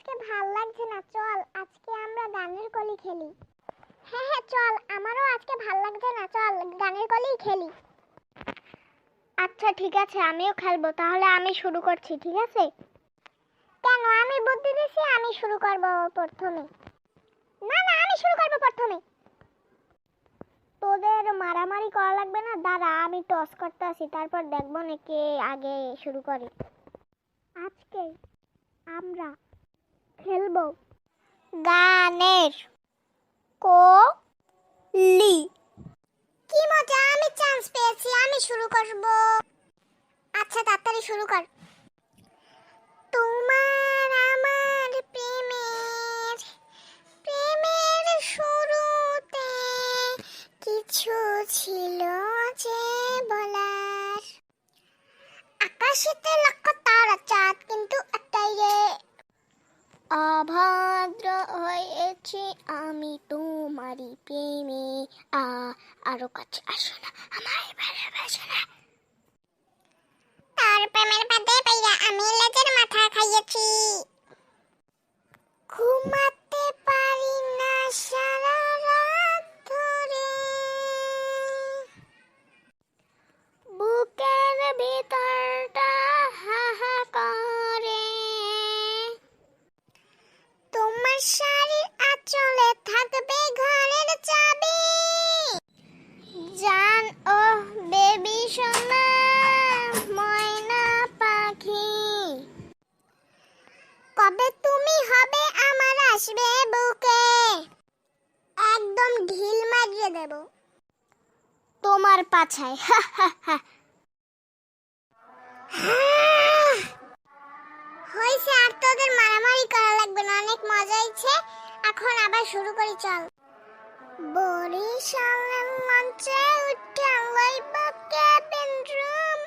আজকে ভালো লাগছে না, চল, আজকে আমরা গানের কলি খেলি। হ্যাঁ হ্যাঁ চল, আমারও আজকে ভালো লাগছে না, চল, গানের কলি খেলি। আচ্ছা ঠিক আছে, আমিও খেলব, তাহলে আমি শুরু করছি, ঠিক আছে? কেন, আমি বুদ্ধি দিছি, আমি শুরু করব প্রথমে। না না, আমি শুরু করব প্রথমে। তোদের মারামারি করা লাগবে না? দাঁড়া, আমি টস করতে আসি, তারপর দেখব না কে আগে শুরু করে। আজকে আমরা খেলব। গানের কো লি কি মজা, আমি চান্স পেয়েছি, আমি শুরু করব। আচ্ছা তাড়াতাড়ি শুরু কর। তোমার আমার প্রেমের প্রেমের শুরুতে কিছু ছিল যে বলার। আকাশেতে লক্ষ তারা চাঁদ কিন্তু একটাই রে অভদ্র হয়েছি আমি তোমারই প্রেমে। আ, আরও কাছে আসো না, আমার ভালোবাসো না। তার প্রেমের পাতে দেব। তোমার পাছায়। হা হা হা। হয়েছে, আর তোদের মারামারি করা লাগবে না। অনেক মজা হয়েছে। এখন আবার শুরু করি, চল। বরিশালের মঞ্চে উঠে লইব ক্যাবিন রুম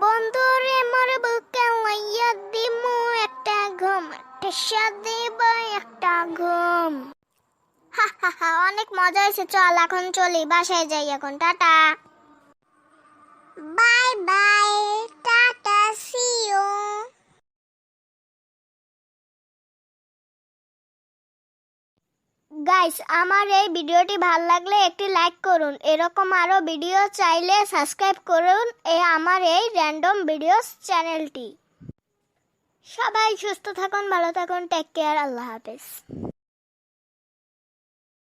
বন্ধুরে, মোর বুকে দিমু। একটা ঘুম দিব, একটা ঘুম। অনেক মজা হয়েছে। চল, এখন চলি। বাসায় যাই এখন। Tata. Bye bye. Tata see you guys আমার এই ভিডিওটি ভালো লাগলে একটি লাইক করুন। এরকম আরও ভিডিও চাইলে সাবস্ক্রাইব করুন এ আমার এই র্যান্ডম ভিডিওস চ্যানেলটি সবাই সুস্থ থাকুন, ভালো থাকুন। টেক কেয়ার আল্লাহ হাফেজ।